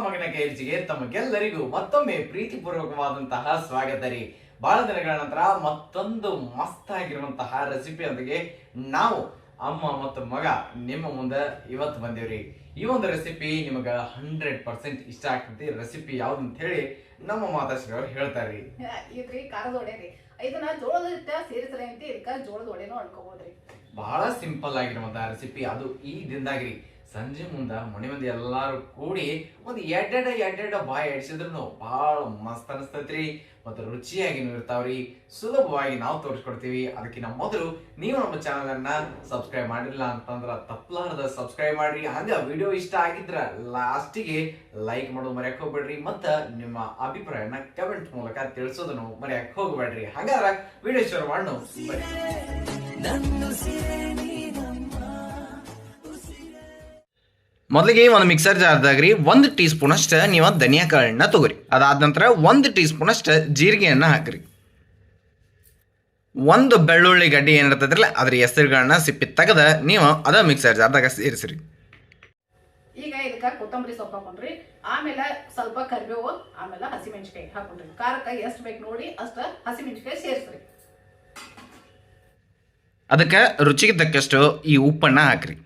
ಮಗನ ಕೈರ್ಜಿಗೆ ತಮಗೆಲ್ಲರಿಗೂ ಮತ್ತೊಮ್ಮೆ ಪ್ರೀತಿಪೂರ್ವಕವಾದಂತಹ ಸ್ವಾಗತ ರೀ. ಬಹಳ ದಿನಗಳ ನಂತರ ಮತ್ತೊಂದು ಮಸ್ತ್ ಆಗಿರುವಂತಹ ರೆಸಿಪಿಯೊಂದಿಗೆ ನಾವು ಅಮ್ಮ ಮತ್ತು ಮಗ ನಿಮ್ಮ ಮುಂದೆ ಇವತ್ತು ಬಂದೇವ್ರಿ ಈ ಒಂದು ರೆಸಿಪಿ ನಿಮಗೆ ಹಂಡ್ರೆಡ್ ಪರ್ಸೆಂಟ್ ಇಷ್ಟ ಆಗ್ತೈತಿ. ರೆಸಿಪಿ ಯಾವ್ದು ಅಂತ ಹೇಳಿ ನಮ್ಮ ಮಾತಾಶ್ರೀ ಅವ್ರು ಹೇಳ್ತಾರ್ರಿ ಇದ್ರಿ ವಡೆ ರೀ. ಇದನ್ನ ಜೋಳದ ಹಿಟ್ಟ ಸೇರಿಸಲೇ ಅಂತ ಇದಕ್ಕ ಜೋಳದ ಅನ್ಕೋಬೋದ್ರಿ ಬಹಳ ಸಿಂಪಲ್ ಆಗಿರುವಂತಹ ರೆಸಿಪಿ ಅದು ಈ ದಿನದಾಗ್ರಿ ಸಂಜೆ ಮುಂದ ಮನೆ ಮಂದಿ ಎಲ್ಲಾರು ಕೂಡಿ ಒಂದು ಎಡ್ಡೆಡ ಎಡ್ಡೆಡ ಬಾಯಿ ಅಡಿಸಿದ್ರು ಬಹಳ ಮಸ್ತ್ ಅನಿಸ್ತೈತ್ರಿ. ಮತ್ತು ರುಚಿಯಾಗಿನೂ ಇರ್ತಾವ್ರಿ. ಸುಲಭವಾಗಿ ನಾವು ತೋರಿಸ್ಕೊಡ್ತೀವಿ. ಅದಕ್ಕಿಂತ ಮೊದಲು ನೀವು ನಮ್ಮ ಚಾನಲ್ ಅನ್ನ ಸಬ್ಸ್ಕ್ರೈಬ್ ಮಾಡಿಲ್ಲ ಅಂತಂದ್ರ ತಪ್ಪಲಾರದ ಸಬ್ಸ್ಕ್ರೈಬ್ ಮಾಡ್ರಿ. ಹಂಗೆ ವಿಡಿಯೋ ಇಷ್ಟ ಆಗಿದ್ರ ಲಾಸ್ಟಿಗೆ ಲೈಕ್ ಮಾಡೋದು ಮರ್ಯಾಕ್ ಹೋಗ್ಬೇಡ್ರಿ. ಮತ್ತು ನಿಮ್ಮ ಅಭಿಪ್ರಾಯನ ಕಮೆಂಟ್ ಮೂಲಕ ತಿಳಿಸೋದನ್ನು ಮರ್ಯಾಕ್ ಹೋಗ್ಬೇಡ್ರಿ. ಹಂಗಾರ ವಿಡಿಯೋ ಶುರು ಮಾಡೋಣ ಮೊದಲಿಗೆ ಒಂದು ಮಿಕ್ಸರ್ ಜಾರ್ದಾಗ್ರಿ ಒಂದು ಟೀ ಸ್ಪೂನ್ ಅಷ್ಟು ನೀವು ಧನಿಯಾ ಕಾಳನ್ನ ತಗೋರಿ. ಅದಾದ ನಂತರ ಒಂದು ಟೀ ಸ್ಪೂನ್ ಅಷ್ಟು ಜೀರಿಗೆಯನ್ನ ಹಾಕ್ರಿ. ಒಂದು ಬೆಳ್ಳುಳ್ಳಿ ಗಡ್ಡಿ ಏನಿರ್ತದ್ರಲ್ಲ ಅದ್ರ ಹೆಸರುಗಳನ್ನ ಸಿಪ್ಪಿ ತೆಗೆದ ನೀವು ಅದ ಮಿಕ್ಸರ್ ಜಾರ್ದಾಗ ಸೇರಿಸ್ರಿ. ಈಗ ಇದಕ್ಕೆ ಕೊತ್ತಂಬರಿ ಸೊಪ್ಪು ಹಾಕೊಂಡ್ರಿ. ಆಮೇಲೆ ಸ್ವಲ್ಪ ಕರಿಬೇವು ಆಮೇಲೆ ಹಸಿಮೆಣಸಿಕಾಯಿ ಹಾಕೊಂಡ್ರಿ. ಖಾರಕ್ಕ ಎಷ್ಟು ಬೇಕು ನೋಡಿ ಅಷ್ಟ ಹಸಿಮೆಣಸಿಕಾಯಿ ಸೇರಿಸ್ರಿ. ಅದಕ್ಕೆ ರುಚಿಗೆ ತಕ್ಕಷ್ಟು ಈ ಉಪ್ಪನ್ನ ಹಾಕ್ರಿ.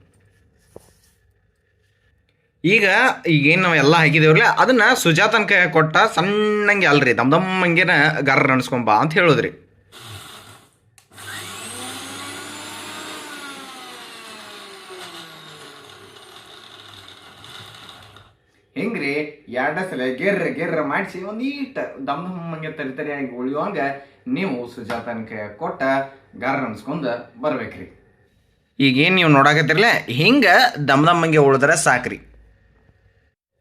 ಈಗ ಈಗೇನು ನಾವು ಎಲ್ಲ ಹಾಕಿದೇವ್ರಲ್ಲ ಅದನ್ನು ಸುಜಾತನ ಕೈ ಕೊಟ್ಟ ಸಣ್ಣಂಗೆ ಅಲ್ರಿ ದಮ್ ದಮ್ಮಂಗೆನ ಗರ್ರ ಅನ್ಸ್ಕೊಂಬ ಅಂತ ಹೇಳೋದ್ರಿ. ಹಿಂಗ್ರಿ ಎರಡ ಸಲ ಗೆರ್ರ ಗೆರ್ರ ಮಾಡಿಸಿ ಒಂದು ಈಟ ದಮ್ ದಮ್ಮಂಗೆ ತರಿ ತರಿಯಾಗಿ ಉಳಿಯುವಂಗ ನೀವು ಸುಜಾತನ ಕೈ ಕೊಟ್ಟ ಗರ್ರ ನಡ್ಸ್ಕೊಂಡು ಬರ್ಬೇಕ್ರಿ. ಈಗೇನು ನೀವು ನೋಡಾಕತ್ತಿರಲೇ ಹಿಂಗೆ ದಮ್ ದಮ್ಮಂಗೆ ಉಳಿದ್ರೆ ಸಾಕ್ರಿ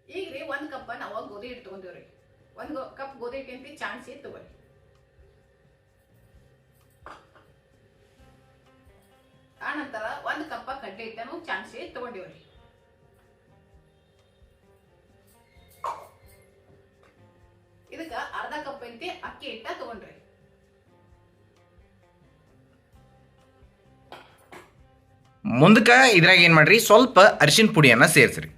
ಈಗ ರೀ ಒಂದ್ ಕಪ್ ನಾವು ಗೋಧಿ ರೀ ಒಂದು ಕಪ್ ಗೋಧಿ ಹಿಟ್ಟು ಚಾನ್ಸಿ ತಗೋರಿ ಆನಂತರ ಒಂದು ಕಪ್ಪ ಕಡ್ಲೆ ಹಿಟ್ಟನ್ನು ಚಾನ್ಸಿ ತಗೊಂಡಿವ್ರಿ ಇದಕ್ಕ ಅರ್ಧ ಕಪ್ ಐತಿ ಅಕ್ಕಿ ಹಿಟ್ಟ ತಗೊಂಡ್ರಿ. ಮುಂದಕ್ಕೆ ಇದ್ರಾಗ ಏನು ಮಾಡ್ರಿ? ಸ್ವಲ್ಪ ಅರಿಶಿನ ಪುಡಿಯನ್ನ ಸೇರಿಸ್ರಿ.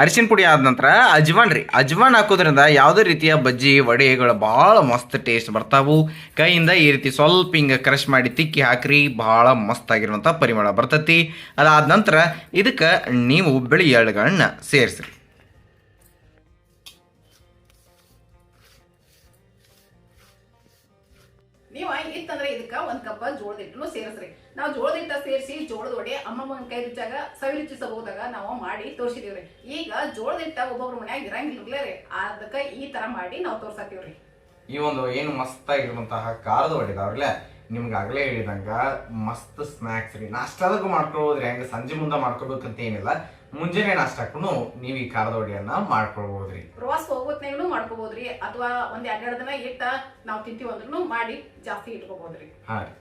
ಅರಿಶಿನ ಪುಡಿ ಆದ ನಂತರ ಅಜ್ವಾನ್ ರೀ. ಅಜ್ವಾನ್ ಹಾಕೋದ್ರಿಂದ ಯಾವುದೇ ರೀತಿಯ ಬಜ್ಜಿ ವಡೆಗಳು ಭಾಳ ಮಸ್ತ್ ಟೇಸ್ಟ್ ಬರ್ತಾವು. ಕೈಯಿಂದ ಈ ರೀತಿ ಸ್ವಲ್ಪ ಹಿಂಗೆ ಕ್ರಶ್ ಮಾಡಿ ತಿಕ್ಕಿ ಹಾಕ್ರಿ, ಭಾಳ ಮಸ್ತ್ ಆಗಿರುವಂಥ ಪರಿಮಳ ಬರ್ತೈತಿ. ಅದಾದ ನಂತರ ಇದಕ್ಕೆ ನೀವು ಬಿಳಿ ಎಳ್ಳುಗಳನ್ನ ಸೇರಿಸ್ರಿ. ನೀವ ಇತ್ತಂದ್ರೆ ಇದಕ್ಕೆ ಒಂದು ಕಪ್ ಜೋಳದ ಸೇರಿಸ್ರಿ. ನಾವು ಜೋಳದ ಹಿಟ್ಟ ಸೇರಿಸಿ ಜೋಳದ ಒಡೆ ಅಮ್ಮಮ್ಮನ ಕೈ ರುಚಾಗ ಸವಿ ರುಚಿಸಬಹುದಾಗ ನಾವು ಮಾಡಿ ತೋರಿಸಿದೀವ್ರಿ. ಈಗ ಜೋಳದ ಹಿಟ್ಟ ಒಬ್ಬೊಬ್ರ ಮನ್ಯಾಗ ಇರಂಗಿಲ್ಲ ರೀ ಅದಕ್ಕ ಈ ತರ ಮಾಡಿ ನಾವು ತೋರ್ಸತ್ತೀವ್ರಿ ಈ ಒಂದು ಏನು ಮಸ್ತ್ ಆಗಿರುವಂತಹ ಖಾರದ ಒಡೆ ಇದಾವ್ರಲ್ಲ ನಿಮ್ಗೆ ಆಗಲೇ ಹೇಳಿದಂಗ ಮಸ್ತ್ ಸ್ನ್ಯಾಕ್ಸ್ ರೀ. ನಾಷ್ಟದಕ್ಕೂ ಮಾಡ್ಕೊಳ್ಬೋದ್ರಿ ಹಂಗೆ ಸಂಜೆ ಮುಂದೆ ಮಾಡ್ಕೊಳ್ಬೇಕಂತ ಏನಿಲ್ಲ. ಮುಂಜಾನೆ ನಾಷ್ಟಕ್ಕೂ ನೀವು ಈ ಖಾರದ ವಡೆಯನ್ನ ಮಾಡ್ಕೊಳ್ಬೋದ್ರಿ. ಪ್ರವಾಸ ಹೋಗೋತ್ನಾಗೂ ಮಾಡ್ಕೋಬಹುದ್ರಿ ಅಥವಾ ಒಂದ್ ಎರಡೆರಡು ದಿನ ಇಟ್ಟ ನಾವು ತಿಂತೀವಿ ಅಂದ್ರೂ ಮಾಡಿ ಜಾಸ್ತಿ ಇಟ್ಕೋಬಹುದ್ರಿ ಹಾ ರೀ.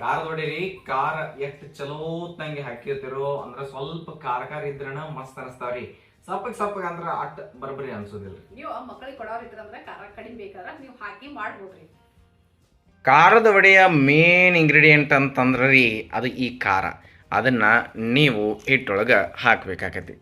ಖಾರದ ವಡೆ ರೀ ಖಾರ ಎಷ್ಟು ಚಲೋತ್ನಂಗೆ ಹಾಕಿರ್ತಿರೋ ಅಂದ್ರೆ ಸ್ವಲ್ಪ ಖಾರ ಖಾರ ಇದ್ರನ ಮಸ್ತ್ ಅನಿಸ್ತಾವ್ರಿ. ಸಪ್ಪಗ್ ಸಪ್ಪಗ್ ಅಂದ್ರ ಅಟ್ ಬರ್ಬರಿ ಅನ್ಸೋದಿಲ್ಲ. ನೀವು ಮಕ್ಕಳಿಗೆ ಕೊಡೋರ್ ಇದ್ರಂದ್ರೆ ಖಾರ ಕಡಿಮೆ ಬೇಕಾದ್ರೆ ನೀವು ಹಾಕಿ ಮಾಡ್ಬೋದ್ರಿ. ಖಾರದ ವಡೆಯ ಮೇನ್ ಇಂಗ್ರೀಡಿಯೆಂಟ್ ಅಂತಂದ್ರೆ ರೀ ಅದು ಈ ಖಾರ. ಅದನ್ನ ನೀವು ಹಿಟ್ಟೊಳಗೆ ಹಾಕ್ಬೇಕಾಕತಿ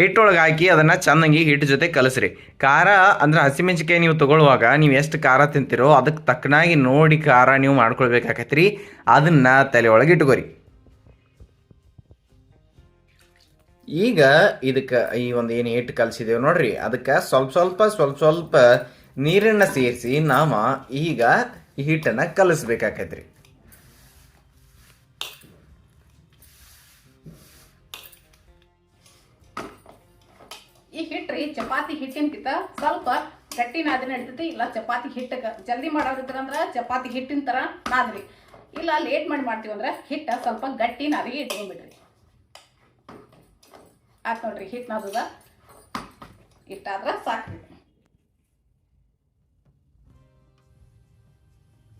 ಹಿಟ್ಟೊಳಗೆ ಹಾಕಿ ಅದನ್ನು ಚೆನ್ನಾಗಿ ಹಿಟ್ಟು ಜೊತೆ ಕಲಸ್ರಿ. ಖಾರ ಅಂದ್ರೆ ಹಸಿಮೆಣಸಿಕಾಯಿ ನೀವು ತಗೊಳ್ಳುವಾಗ ನೀವು ಎಷ್ಟು ಖಾರ ತಿಂತೀರೋ ಅದಕ್ಕೆ ತಕ್ಕನಾಗಿ ನೋಡಿ ಖಾರ ನೀವು ಮಾಡ್ಕೊಳ್ಬೇಕಾಗತ್ರಿ ಅದನ್ನು ತಲೆ ಒಳಗೆ ಇಟ್ಕೋರಿ. ಈಗ ಇದಕ್ಕೆ ಈ ಒಂದು ಏನು ಹಿಟ್ಟು ಕಲಸಿದೇವೆ ನೋಡ್ರಿ. ಅದಕ್ಕೆ ಸ್ವಲ್ಪ ಸ್ವಲ್ಪ ಸ್ವಲ್ಪ ಸ್ವಲ್ಪ ನೀರನ್ನು ಸೇರಿಸಿ ನಾವು ಈಗ ಹಿಟ್ಟನ್ನು ಕಲಿಸ್ಬೇಕಾಕೈತ್ರಿ. ಹಿಟ್ರಿ ಚಪಾತಿ ಹಿಟ್ಟಿನ್ಕಿಂತ ಸ್ವಲ್ಪ ಗಟ್ಟಿ ನಾದಿನ ನಡಿತೈತಿ ಇಲ್ಲ ಚಪಾತಿ ಹಿಟ್ಟಗ ಜಲ್ದಿ ಮಾಡೋರಿದ್ರಂದ್ರ ಚಪಾತಿ ಹಿಟ್ಟಿನ ತರ ನಾದ್ರಿ. ಇಲ್ಲ ಲೇಟ್ ಮಾಡಿ ಮಾಡ್ತೀವಂದ್ರ ಹಿಟ್ಟ ಸ್ವಲ್ಪ ಗಟ್ಟಿ ನಾದಿಗೆ ಇಟ್ಕೊಂಡ್ಬಿಡ್ರಿ. ಆತ್ ನೋಡ್ರಿ ಹಿಟ್ಟು ನಾದದ. ಇಟ್ಟಾದ್ರ ಸಾಕ್ರಿ.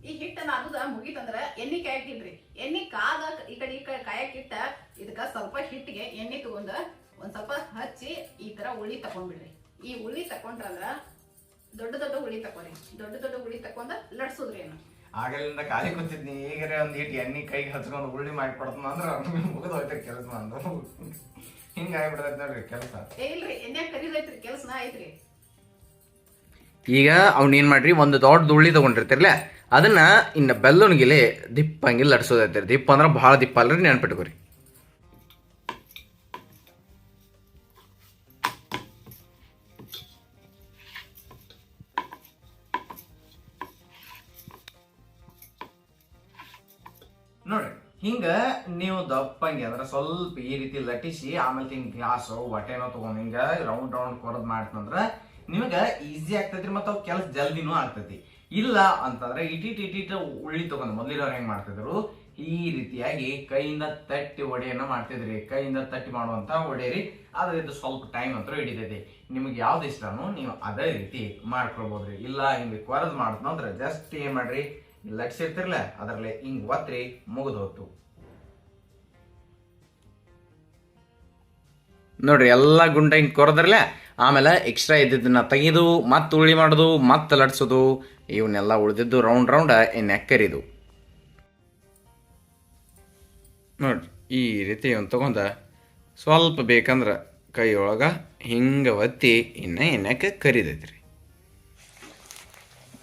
ಈ ಹಿಟ್ಟ ನಾದುದ ಮುಗೀತಂದ್ರ ಎಣ್ಣೆ ಕಾಯಕ್ಕಿಡ್ರಿ ಎಣ್ಣೆ ಕಾದ ಈ ಕಡೆ ಈ ಕಡೆ ಕಾಯಕ್ಕಿಟ್ಟ ಇದಕ್ಕ ಸ್ವಲ್ಪ ಹಿಟ್ಟಿಗೆ ಎಣ್ಣೆ ತಗೊಂಡ ಒಂದ್ ಸ್ವಲ್ಪ ಹಚ್ಚಿ ಈ ತರ ಉಳ್ಳಿ ತಕೊಂಡ್ಬಿಡ್ರಿ ಈ ಉಳ್ಳಿ ತಕೊಂಡ್ರಂದ್ರ ದೊಡ್ಡ ದೊಡ್ಡ ಉಳ್ಳಿ ತಕೊರಿ ದೊಡ್ಡ ದೊಡ್ಡ ಉಳ್ಳಿ ತಕೊಂಡ ಲಡ್ಸುದ್ರಿ ಏನು. ಆಗಲಿಂದ ಖಾಲಿ ಕೂತಿದ್ನಿ. ಈಗರೆ ಒಂದ್ ಇಟ್ಟು ಎಣ್ಣೆ ಕೈಗೆ ಹಚ್ಕೊಂಡು ಉಳ್ಳಿ ಮಾಡಿ ಕೊಡ್ತಾನ ಅಂದ್ರೆ ಮುಗಿದ ಹೋಯ್ತೈತೆ ಕೆಲಸ ನಂದು ಹಿಂಗಾಗ್ಬಿಡ್ತೈತೆ ನೋಡ್ರಿ ಕೆಲಸ. ಏ ಇಲ್ರಿ ಎಣ್ಣೆ ಕರೀದೈತ್ರಿ ಕೆಲಸ ಐತ್ರಿ. ಈಗ ಅವ್ನ ಏನ್ ಮಾಡ್ರಿ ಒಂದು ದೊಡ್ಡ ಉಳ್ಳಿ ತಗೊಂಡಿರ್ತಿರ್ಲ ಅದನ್ನ ಇನ್ನ ಬೆಲ್ಲೊಣಗಿಲೆ ದಿಪ್ಪ ಹಂಗೆ ಲಟ್ಸೋದೈತಿರಿ. ದಿಪ್ಪ ಅಂದ್ರೆ ಭಾಳ ದಿಪ್ಪ ಅಲ್ರಿ ನೆನ್ಪಿಟ್ಕೋರಿ. ಹಿಂಗ ನೀವು ದಪ್ಪಂಗೆ ಅಂದ್ರೆ ಸ್ವಲ್ಪ ಈ ರೀತಿ ಲಟಿಸಿ ಆಮೇಲೆ ಹಿಂಗ್ ಗ್ಲಾಸು ಹೊಟ್ಟೆನೋ ತಗೊಂಡ್ ಹಿಂಗ ರೌಂಡ್ ರೌಂಡ್ ಕೊರದ್ ಮಾಡ್ತಂದ್ರ ನಿಮಗ ಈಸಿ ಆಗ್ತೈತ್ರಿ ಮತ್ತೆ ಅವು ಕೆಲಸ ಜಲ್ದಿನೂ ಆಗ್ತೈತಿ. ಇಲ್ಲ ಅಂತಂದ್ರೆ ಇಟಿಟ್ ಇಟಿಟ್ ಉಳ್ಳಿ ತಗೊಂಡ್ ಮೊದಲಿರೋರು ಹೆಂಗ್ ಮಾಡ್ತಿದ್ರು? ಈ ರೀತಿಯಾಗಿ ಕೈಯಿಂದ ತಟ್ಟಿ ಒಡೆಯನ್ನ ಮಾಡ್ತಿದ್ರಿ. ಕೈಯಿಂದ ತಟ್ಟಿ ಮಾಡುವಂತ ಒಡೆಯರಿ. ಆದ್ರೆ ಸ್ವಲ್ಪ ಟೈಮ್ ಅಂತೂ ಹಿಡಿತೈತಿ. ನಿಮ್ಗೆ ಯಾವ್ದು ಇಷ್ಟನೋ ನೀವು ಅದೇ ರೀತಿ ಮಾಡ್ಕೊಳ್ಬೋದ್ರಿ. ಇಲ್ಲ ಹಿಂಗೆ ಕೊರದ್ ಮಾಡ್ತಂದ್ರೆ ಜಸ್ಟ್ ಏನ್ ಮಾಡ್ರಿ? ಲಟ್ಸಿರ್ತಿರ್ಲ ಅದರಲ್ಲಿ ಹಿಂಗ್ ಒತ್ರಿ ಮುಗಿದು ಹೋತು ನೋಡ್ರಿ, ಎಲ್ಲ ಗುಂಡ ಹಿಂಗೆ ಕೊರದ್ರಲ್ಲ, ಆಮೇಲೆ ಎಕ್ಸ್ಟ್ರಾ ಇದ್ದಿದ್ದನ್ನ ತೆಗೆದು, ಮತ್ತೆ ಉಳಿ ಮಾಡುದು, ಮತ್ತೆ ಲಟ್ಸೋದು, ಇವನ್ನೆಲ್ಲ ಉಳಿದಿದ್ದು ರೌಂಡ್ ರೌಂಡ್ ಎಣ್ಣೆ ಎಕ್ಕರಿದು ನೋಡ್ರಿ, ಈ ರೀತಿ ಇವನ್ ತಗೊಂಡ ಸ್ವಲ್ಪ ಬೇಕಂದ್ರೆ ಕೈಯೊಳಗೆ ಹಿಂಗೆ ಒತ್ತಿ, ಇನ್ನು ಎಣ್ಣೆಕ್ಕೆ ಕರಿದೈತ್ರಿ.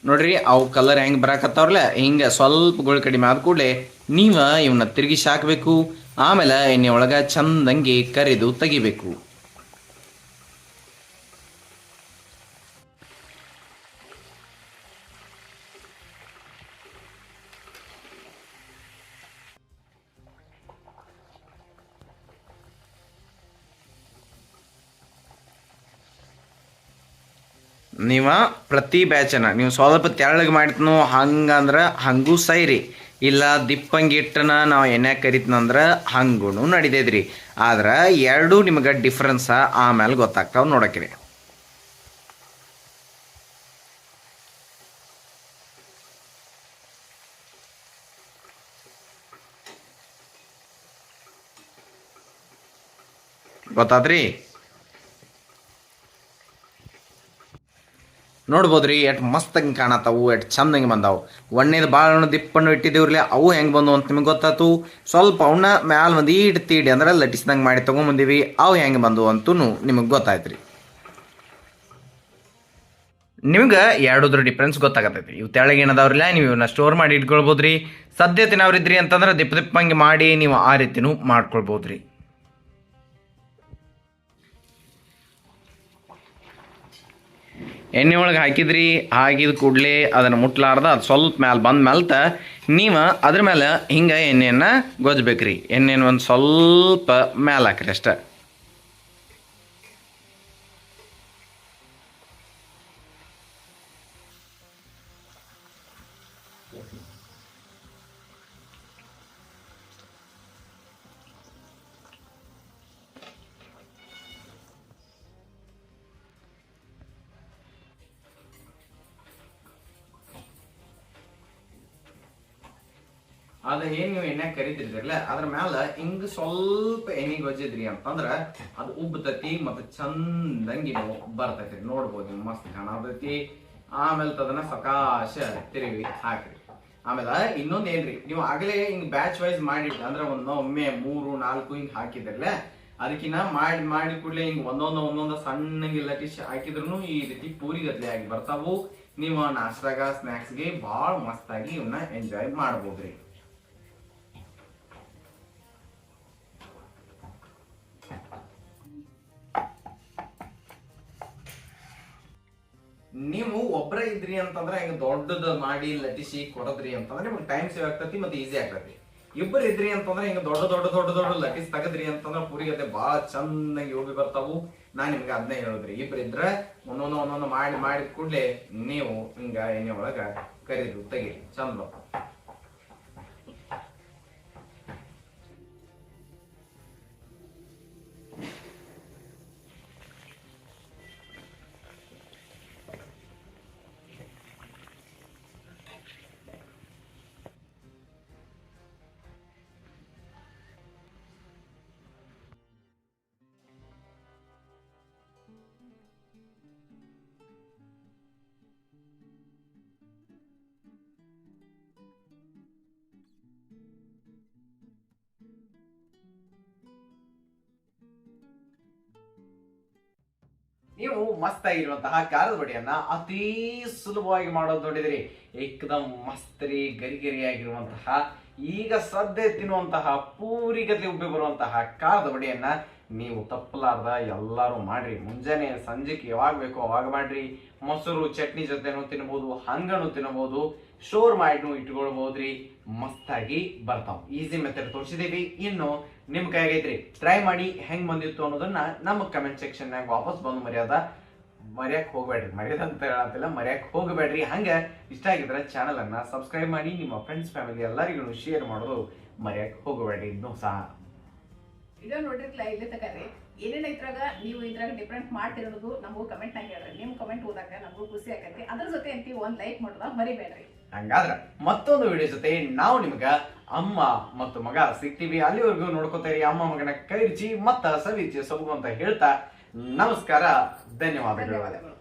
ನೋಡ್ರಿ, ಅವು ಕಲರ್ ಹೆಂಗ್ ಬರಾಕತ್ತಾವ್ರಲ್ಲ ಹಿಂಗ ಸ್ವಲ್ಪ ಗುಳ್ ಕಡಿಮೆ ಆದ ಕೂಡಲೇ ನೀವು ಇವನ್ನ ತಿರುಗಿಸಿ ಹಾಕಬೇಕು. ಆಮೇಲೆ ಎಣ್ಣೆ ಒಳಗೆ ಚಂದಂಗೆ ಕರಿದು ತೆಗಿಬೇಕು. ನೀವ ಪ್ರತಿ ಬ್ಯಾಚನ, ನೀವು ಸ್ವಲ್ಪ ತೆಳ್ಳಗೆ ಮಾಡ್ತನು, ಹಂಗಂದ್ರೆ ಹಂಗೂ ಸೈರಿ. ಇಲ್ಲ ದಿಪ್ಪಂಗಿಟ್ಟನ ನಾವು ಎಣ್ಣೆ ಕರಿತನಂದ್ರೆ ಹಂಗೂ ನಡಿತೈತ್ರಿ. ಆದ್ರೆ ಎರಡೂ ನಿಮಗೆ ಡಿಫ್ರೆನ್ಸ ಆಮೇಲೆ ಗೊತ್ತಾಗ್ತಾವ ನೋಡಕ್ರಿ. ಗೊತ್ತಾದ್ರಿ ನೋಡ್ಬೋದ್ರಿ ಎಟ್ ಹಂಗೆ ಕಾಣತ್ತಾವು ಎಟ್ ಚಂದಂಗೆ ಬಂದವು. ಒಣ್ಣೆದು ಭಾಳ ದಿಪ್ಪಣ್ಣು ಇಟ್ಟಿದ್ದೀವ್ರಲ್ಲ, ಅವು ಹೆಂಗೆ ಬಂದವು ಅಂತ ನಿಮಗೆ ಗೊತ್ತಾಯ್ತು ಸ್ವಲ್ಪ ಅವನ್ನ ಮ್ಯಾಲ ಒಂದು ಈಟ್ ತೀಡಿ ಅಂದ್ರೆ ಲಟಿಸ್ದಂಗೆ ಮಾಡಿ ತೊಗೊಂಬಂದಿವಿ, ಅವು ಹೆಂಗೆ ಬಂದವು ಅಂತೂ ನಿಮಗೆ ಗೊತ್ತಾಯ್ತ್ರಿ. ನಿಮ್ಗೆ ಎರಡದ್ರ ಡಿಫ್ರೆನ್ಸ್ ಗೊತ್ತಾಗತ್ತೈತಿ ಇವು ತೆಳಗೆ ಏನದಾವ್ರಲ್ಲ, ನೀವು ಇವನ್ನ ಸ್ಟೋರ್ ಮಾಡಿ ಇಟ್ಕೊಳ್ಬೋದ್ರಿ. ಸದ್ಯ ತಿನ್ನವ್ರಿದ್ರಿ ಅಂತಂದ್ರೆ ದಿಪ್ಪ ದಿಪ್ಪಂಗೆ ಮಾಡಿ ನೀವು ಆ ರೀತಿನೂ ಮಾಡ್ಕೊಳ್ಬೋದ್ರಿ. ಎಣ್ಣೆ ಒಳಗೆ ಹಾಕಿದ್ರಿ, ಹಾಕಿದ ಕೂಡಲೇ ಅದನ್ನು ಮುಟ್ಲಾರ್ದ, ಅದು ಸ್ವಲ್ಪ ಮ್ಯಾಲೆ ಬಂದ ಮ್ಯಾಲ್ತ ನೀವು ಅದ್ರ ಮೇಲೆ ಹಿಂಗೆ ಎಣ್ಣೆಯನ್ನು ಗೊಜ್ಬೇಕ್ರಿ ಎಣ್ಣೆನ ಒಂದು ಸ್ವಲ್ಪ ಮ್ಯಾಲೆ ಹಾಕ್ರಿ ಅಷ್ಟೆ. ಅದ ಏನ್ ನೀವು ಎಣ್ಣೆ ಕರಿತಿರ್ತಿರಲ್ಲ, ಅದ್ರ ಮ್ಯಾಲ ಹಿಂಗ್ ಸ್ವಲ್ಪ ಎಣ್ಣೆ ಗೊಜ್ಜಿದ್ರಿ ಅಂತಂದ್ರ ಅದು ಉಬ್ಬತತಿ ಮತ್ತೆ ಚಂದಂಗಿ ನೀವು ಬರ್ತೈತಿ ನೋಡ್ಬೋದು ನೀವು ಮಸ್ತ್ ಕಾಣತೈತಿ. ಆಮೇಲೆ ಅದನ್ನ ಸಕಾಶ ತಿರುಗಿ ಹಾಕ್ರಿ. ಆಮೇಲೆ ಇನ್ನೊಂದ್ ಏನ್ರಿ, ನೀವು ಆಗಲೇ ಹಿಂಗ್ ಬ್ಯಾಚ್ ವೈಸ್ ಮಾಡಿ ಅಂದ್ರೆ ಒಂದೊಮ್ಮೆ ಒಮ್ಮೆ ಮೂರು, ನಾಲ್ಕು ಹಿಂಗ್ ಹಾಕಿದ್ರಲ್ಲ, ಅದಕ್ಕಿನ್ನ ಮಾಡಿ ಮಾಡಿ ಕೂಡಲೇ ಹಿಂಗ್ ಒಂದೊಂದು ಒಂದೊಂದು ಸಣ್ಣಗೆ ಲಟಿಶ್ ಹಾಕಿದ್ರು ಈ ರೀತಿ ಪೂರಿ ಗದ್ಲೆ ಆಗಿ ಬರ್ತಾವು. ನೀವು ನಾಷ್ಟಾಗ ಸ್ನ್ಯಾಕ್ಸ್ಗೆ ಭಾಳ ಮಸ್ತಾಗಿ ಇವನ್ನ ಎಂಜಾಯ್ ಮಾಡ್ಬೋದ್ರಿ. ನೀವು ಒಬ್ಬರೇ ಇದ್ರಿ ಅಂತಂದ್ರೆ ಹಿಂಗ ದೊಡ್ಡದ ಮಾಡಿ ಲಟಿಸಿ ಕೊಡದ್ರಿ ಅಂತಂದ್ರೆ ನಿಮ್ಗೆ ಟೈಮ್ ಸೇವ್ ಆಗ್ತತಿ ಮತ್ತೆ ಈಸಿ ಆಗ್ತತಿ. ಇಬ್ಬರು ಇದ್ರಿ ಅಂತಂದ್ರೆ ಹಿಂಗ ದೊಡ್ಡ ದೊಡ್ಡ ದೊಡ್ಡ ದೊಡ್ಡ ಲಟಿಸ್ ತೆಗದ್ರಿ ಅಂತಂದ್ರೆ ಪುರಿ ಅದೇ ಬಹಳ ಚೆನ್ನಾಗಿ ಯೋಗಿ ಬರ್ತಾವು. ನಾ ನಿಮ್ಗೆ ಅದನ್ನೇ ಹೇಳಿದ್ರಿ. ಇಬ್ರು ಇದ್ರೆ ಒಂದೊಂದು ಒಂದೊಂದು ಮಾಡಿ ಮಾಡಿದ ಕೂಡಲೇ ನೀವು ಹಿಂಗ ಎಣ್ಣೆ ಒಳಗ ಕರಿದು ತೆಗೀರಿ. ಚಂದ ನೀವು ಮಸ್ತ್ ಆಗಿರುವಂತಹ ಖಾರದ ಬಡಿಯನ್ನ ಅತೀ ಸುಲಭವಾಗಿ ಮಾಡೋದು ನೋಡಿದ್ರಿ. ಏಕದಮ್ ಮಸ್ತ್ ರೀ ಗರಿ ಗರಿಯಾಗಿರುವಂತಹ ಈಗ ಸದ್ಯ ತಿನ್ನುವಂತಹ ಪೂರಿಗತಿ ಉಬ್ಬಿ ಬರುವಂತಹ ಖಾರದ ಬಡಿಯನ್ನ ನೀವು ತಪ್ಪಲಾರ್ದ ಎಲ್ಲರೂ ಮಾಡ್ರಿ. ಮುಂಜಾನೆ ಸಂಜೆಗೆ ಯಾವಾಗ ಬೇಕೋ ಅವಾಗ ಮಾಡ್ರಿ. ಮೊಸರು, ಚಟ್ನಿ ಜೊತೆನೂ ತಿನ್ಬೋದು, ಹಂಗನು ತಿನ್ನಬಹುದು ಶೋರ್ ಮಾಡಿನೂ ಇಟ್ಕೊಳ್ಬಹುದ್ರಿ ಮಸ್ತಾಗಿ ಬರ್ತಾವ್. ಈಸಿ ಮೆಥಡ್ ತೋರಿಸಿದೀವಿ. ಇನ್ನು ನಿಮ್ ಕೈಗೈತ್ರಿ ಟ್ರೈ ಮಾಡಿ ಹೆಂಗ್ ಬಂದಿತ್ತು ಅನ್ನೋದನ್ನ ನಮ್ಮ ಕಮೆಂಟ್ ಸೆಕ್ಷನ್ ನಾಗ ವಾಪಸ್ ಬಂದು ಮರ್ಯಾದ, ಮರ್ಯಾಕ್ ಹೋಗ್ಬೇಡ್ರಿ. ಮರ್ಯಾದಂತ ಹೇಳತ್ತಿಲ್ಲ ಮರ್ಯಾಕ್ ಹೋಗಬೇಡ್ರಿ. ಹಂಗ ಇಷ್ಟ ಆಗಿದ್ರೆ ಚಾನಲ್ ಅನ್ನ ಸಬ್ಸ್ಕ್ರೈಬ್ ಮಾಡಿ, ನಿಮ್ಮ ಫ್ರೆಂಡ್ಸ್ ಫ್ಯಾಮಿಲಿ ಎಲ್ಲರಿಗೂ ಶೇರ್ ಮಾಡೋದು ಮರ್ಯಾಕ್ ಹೋಗಬೇಡ್ರಿ. ಇನ್ನೂ ಸಹ ವಿಡಿಯೋ ನೋಡಿರ್ಲಿಲ್ಲ ಇಲ್ಲಿ ತಕರೆ ಏನೇನು ಇದ್ರಾಗ ನೀವು ಇದ್ರಾಗ ಡಿಫ್ರೆಂಟ್ ಮಾಡ್ತಿರೋದು ನಮಗೂ ಕಮೆಂಟ್ ನಾಗ ಹೇಳ್ರಿ. ನಿಮ್ಮ ಕಮೆಂಟ್ ಓದಾಕ ನಮಗೂ ಖುಷಿ ಆಗತ್ತೆ ಅದ್ರ ಜೊತೆ ಅಂತೀವಿ ಒಂದು ಲೈಕ್ ಮಾಡೋದ ಮರಿಬೇಡ್ರಿ. ಹಂಗಾದ್ರ ಮತ್ತೊಂದು ವಿಡಿಯೋ ಜೊತೆ ನಾವು ನಿಮ್ಗೆ ಅಮ್ಮ ಮತ್ತು ಮಗ ಸಿಗ್ತೀವಿ ಅಲ್ಲಿವರೆಗೂ ನೋಡ್ಕೋತೀರಿ ಅಮ್ಮ ಮಗನ ಕೈ ರುಚಿ ಮತ್ತ ಸವಿಚಿ ಸೊಬಗು ಅಂತ ಹೇಳ್ತಾ ನಮಸ್ಕಾರ. ಧನ್ಯವಾದಗಳು.